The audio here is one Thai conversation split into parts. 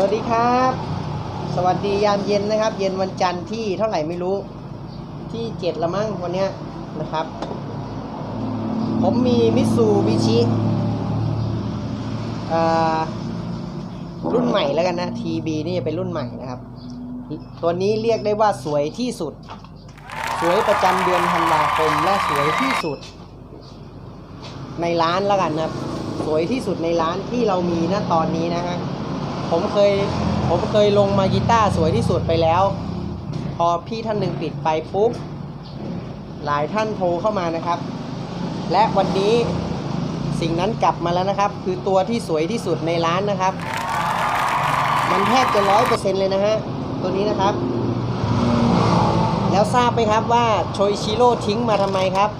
สวัสดีครับ สวัสดียามเย็นนะครับ เย็นวันจันทร์ที่เท่าไหร่ไม่รู้ ที่เจ็ดละมั้งวันเนี้ยนะครับ ผมมีมิสูบิชิรุ่นใหม่แล้วกันนะ TB นี่จะเป็นรุ่นใหม่นะครับ ตัวนี้เรียกได้ว่าสวยที่สุด สวยประจำเดือนธันวาคมและสวยที่สุด ในร้านแล้วกันนะครับ สวยที่สุดในร้านที่เรามีณตอนนี้นะฮะ ผมเคยผมเคยลงมากีตาร์สวยที่สุดไปแล้ว พอพี่ท่านหนึ่งปิดไปปุ๊บ หลายท่านโทรเข้ามานะครับ และวันนี้สิ่งนั้นกลับมาแล้วนะครับ คือตัวที่สวยที่สุดในร้านนะครับ มันแทบจะร้อยเปอร์เซ็นต์เลยนะฮะ ตัวนี้นะครับ แล้วทราบไหมครับว่าโชยชิโร่ทิ้งมาทำไมครับ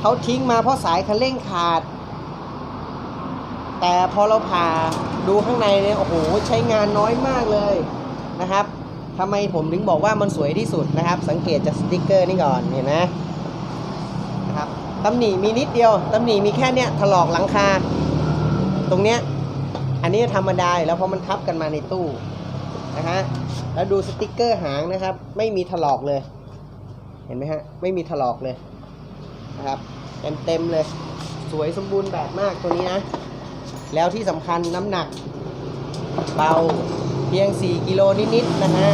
เขาทิ้งมาเพราะสายคันเร่งขาด แต่พอเราผ่าดูข้างในเนี่ยโอ้โหใช้งานน้อยมากเลยนะครับทำไมผมถึงบอกว่ามันสวยที่สุดนะครับ สังเกตจากสติกเกอร์นี่ก่อนเห็นไหมนะครับตำหนิมีนิดเดียวตำหนิมีแค่เนี้ยถลอกหลังคา ตรงเนี้ยอันนี้ธรรมดาแล้วเพราะมันทับกันมาในตู้นะฮะแล้วดูสติกเกอร์หางนะครับ ไม่มีถลอกเลย เห็นไหมฮะไม่มีถลอกเลยนะครับเต็มเต็มเลย สวยสมบูรณ์แบบมากตัวนี้นะ แล้วที่สำคัญน้ำหนักเบาเพียง 4 กิโลนิดๆนะฮะ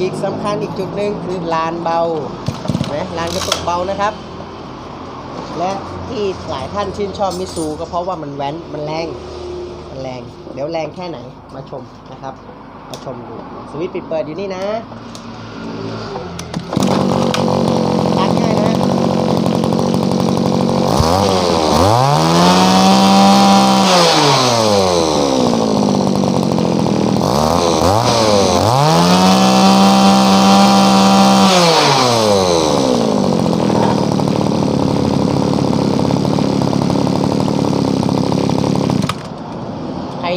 อีกสำคัญอีกจุดหนึ่งคือลานเบานะลานกระตุกเบานะครับ และที่หลายท่านชื่นชอบมิซูก็เพราะว่ามันแว้นมันแรงมันแรง เดี๋ยวแรงแค่ไหนมาชมนะครับ มาชมดูสวิตช์ปิดเปิดอยู่นี่นะตัดง่ายนะ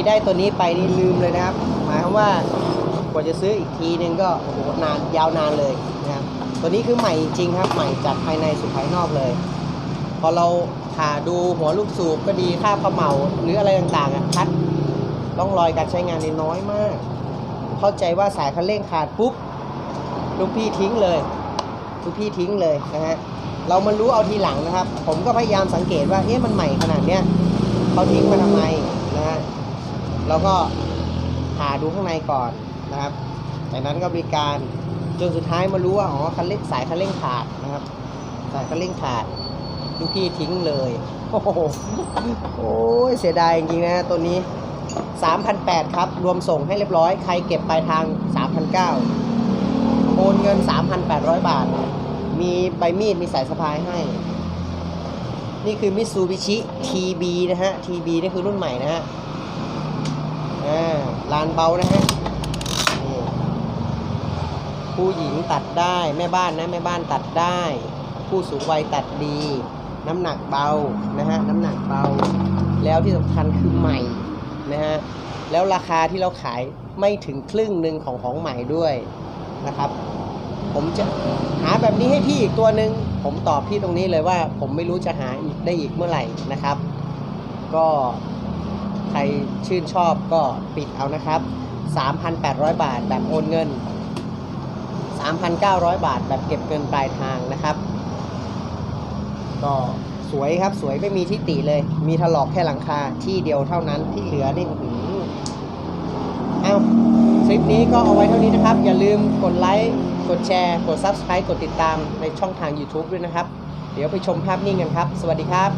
ได้ตัวนี้ไปนี่ลืมเลยนะครับ หมายความว่ากว่าจะซื้ออีกทีนึงก็โอ้โหนานยาวนานเลยนะครับตัวนี้คือใหม่จริงครับ ใหม่จากภายในสู่ภายนอกเลย พอเราผ่าดูหัวลูกสูบก็ดีค่าบเขม่าหรืออะไรต่างๆอะคัดร่องรอยการใช้งานนี่น้อยมาก เข้าใจว่าสายคันเร่งขาดปุ๊บลูกพี่ทิ้งเลยลูกพี่ทิ้งเลยนะฮะเรามารู้เอาทีหลังนะครับ ผมก็พยายามสังเกตว่าเอ๊ะมันใหม่ขนาดเนี้ยเขาทิ้งมาทำไมนะฮะ แล้วก็หาดูข้างในก่อนนะครับ จากนั้นก็บริการจนสุดท้ายมารู้ว่าอ๋อคันเร่งสายคันเร่งขาดนะครับ สายคันเร่งขาดลูกพี่ทิ้งเลย โอ้โหโอ้ยเสียดายจริงๆนะตัวนี้ 3,800 ครับ รวมส่งให้เรียบร้อย ใครเก็บปลายทาง 3,900โอนเงิน 3,800 บาท มีใบมีดมีสายสะพายให้ นี่คือมิ t ซูบิชิ TB นะฮะ TB นี่คือรุ่นใหม่นะฮะ อ่าลานเบานะฮะผู้หญิงตัดได้แม่บ้านนะแม่บ้านตัดได้ ผู้สูงวัยตัดดี น้ำหนักเบานะฮะน้ำหนักเบา แล้วที่สำคัญคือใหม่นะฮะแล้วราคาที่เราขายไม่ถึงครึ่งหนึ่งของของใหม่ด้วยนะครับ ผมจะหาแบบนี้ให้พี่อีกตัวหนึ่งผมตอบพี่ตรงนี้เลยว่า ผมไม่รู้จะหาอีกได้อีกเมื่อไหร่นะครับ ก็ ใครชื่นชอบก็ปิดเอานะครับ 3,800 บาทแบบโอนเงิน 3,900 บาทแบบเก็บเงินปลายทางนะครับ ก็สวยครับสวยไม่มีที่ติเลย มีถลอกแค่หลังคาที่เดียวเท่านั้นที่เหลือนี่อื้อหือเอาคลิปนี้ก็เอาไว้เท่านี้นะครับ อย่าลืมกดไลค์กดแชร์กด Subscribe กดติดตามในช่องทาง YouTube ด้วยนะครับ เดี๋ยวไปชมภาพนิ่งกันครับ สวัสดีครับ